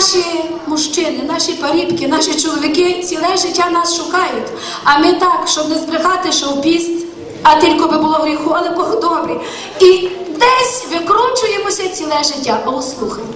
наші мужчини, наші парібки, наші чоловіки ціле життя нас шукають. А ми так, щоб не збрехати, що в піст, а тільки би було в гріху, але Бог добрий. І десь викручуємося ціле життя. О, слухайте.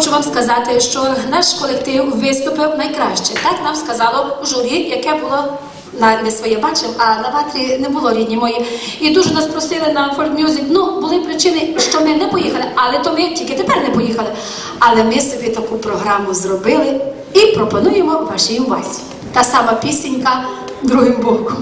хочу вам сказати, що наш колектив виступив найкраще. Так нам сказало журі, яке було. На не своє бачив, а на ватрі не було рідні мої. І дуже нас просили на Ford Music. Ну, були причини, що ми не поїхали, але то ми тільки тепер не поїхали. Але ми собі таку програму зробили і пропонуємо вашій увазі. Та сама пісенька другим боком.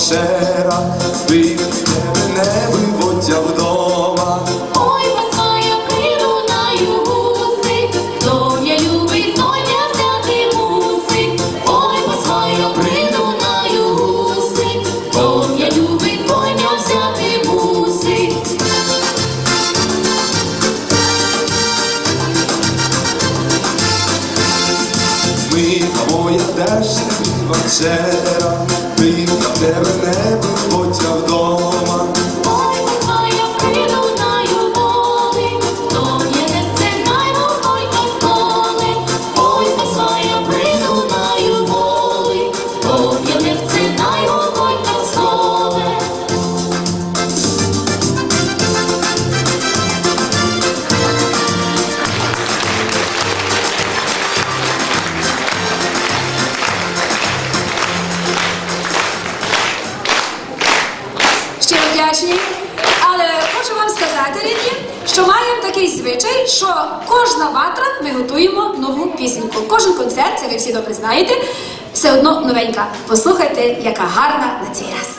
sera. тебе не потягну. вдячні. Але хочу вам сказати, рідні, що маємо такий звичай, що кожна ватра ми готуємо нову пісеньку. Кожен концерт, це ви всі добре знаєте, все одно новенька. Послухайте, яка гарна на цей раз.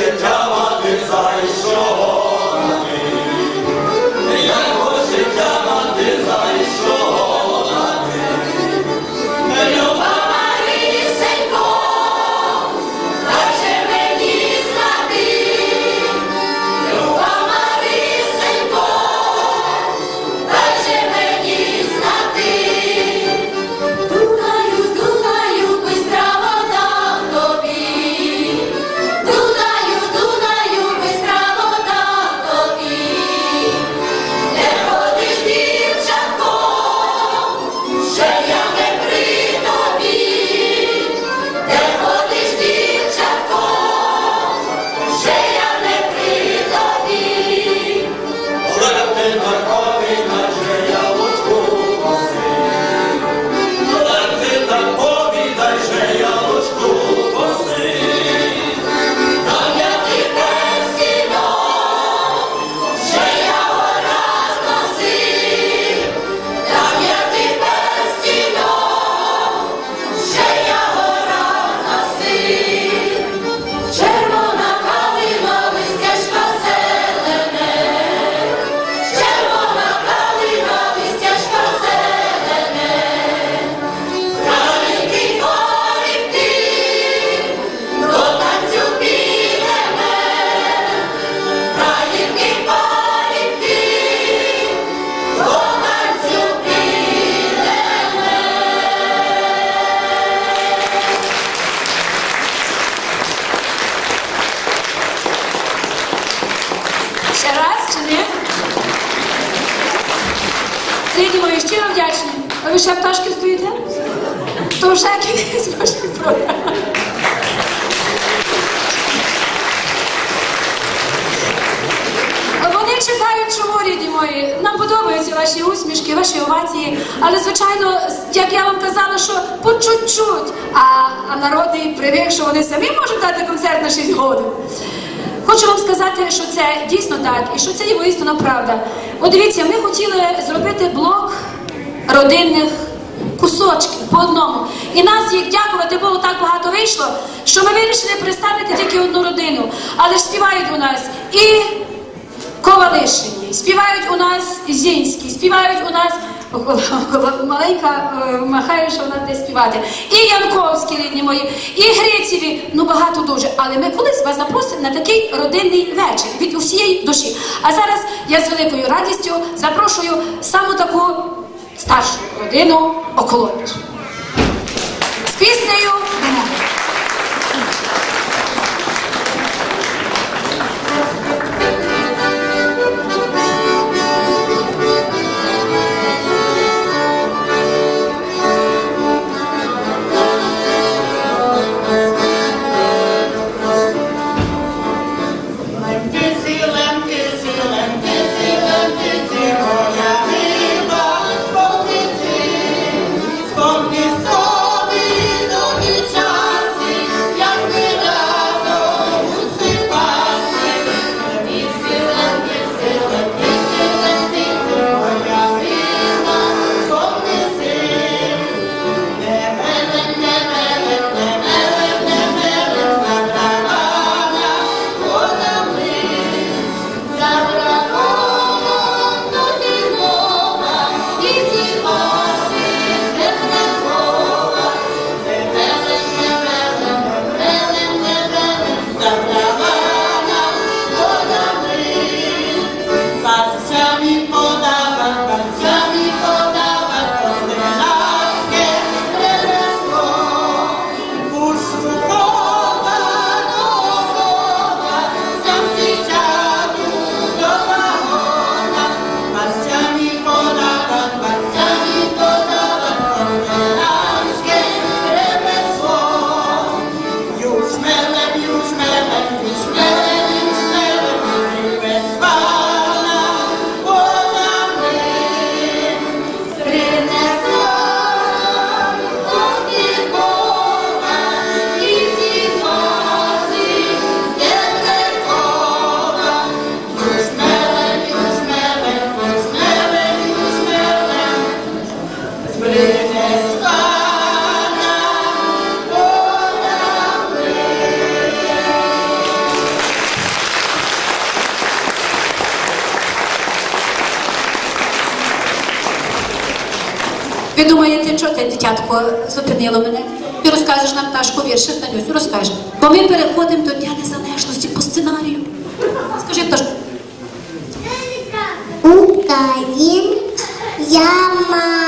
Sit. ще пташки стоїте? То вже кінець вашої програми. Вони чекають, чому рідні мої. Нам подобаються ваші усмішки, ваші овації. Але, звичайно, як я вам казала, що по чуть-чуть, а, а народний привик, що вони самі можуть дати концерт на 6 годин. Хочу вам сказати, що це дійсно так і що це є воістина правда. От дивіться, ми хотіли зробити блок родинних кусочків по одному. І нас, як дякувати Богу, так багато вийшло, що ми вирішили представити тільки одну родину. Але ж співають у нас і Ковалишині, співають у нас Зінські, співають у нас маленька е, махає, що вона буде співати. І Янковські рідні мої, і Гриціві, ну багато дуже. Але ми колись вас запросимо на такий родинний вечір від усієї душі. А зараз я з великою радістю запрошую саму таку старшу родину Околович. З піснею зупинило мене? Ти розкажеш нам пташку віршик, Танюсю, розкажеш. Бо ми переходимо до Дня Незалежності по сценарію. Скажи, пташку. Україн, я маленька,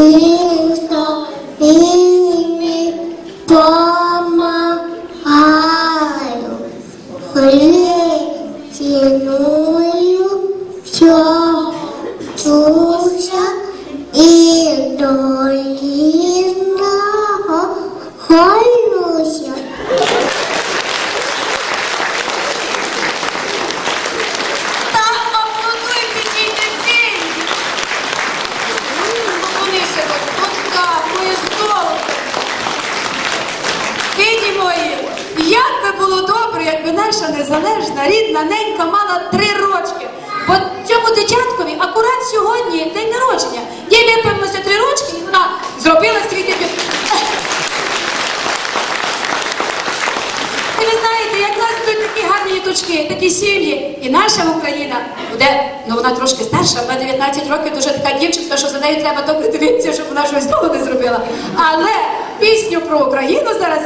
Sim. Якби наша незалежна рідна ненька мала три рочки. Бо цьому дитяткові акурат сьогодні день народження. Їй виповнилося три рочки, і вона зробила свій дебют. І ви знаєте, як нас тут такі гарні діточки, такі сім'ї. І наша Україна буде, ну вона трошки старша, вона 19 років, дуже така дівчинка, що за нею треба добре дивитися, щоб вона щось знову не зробила. Але пісню про Україну зараз.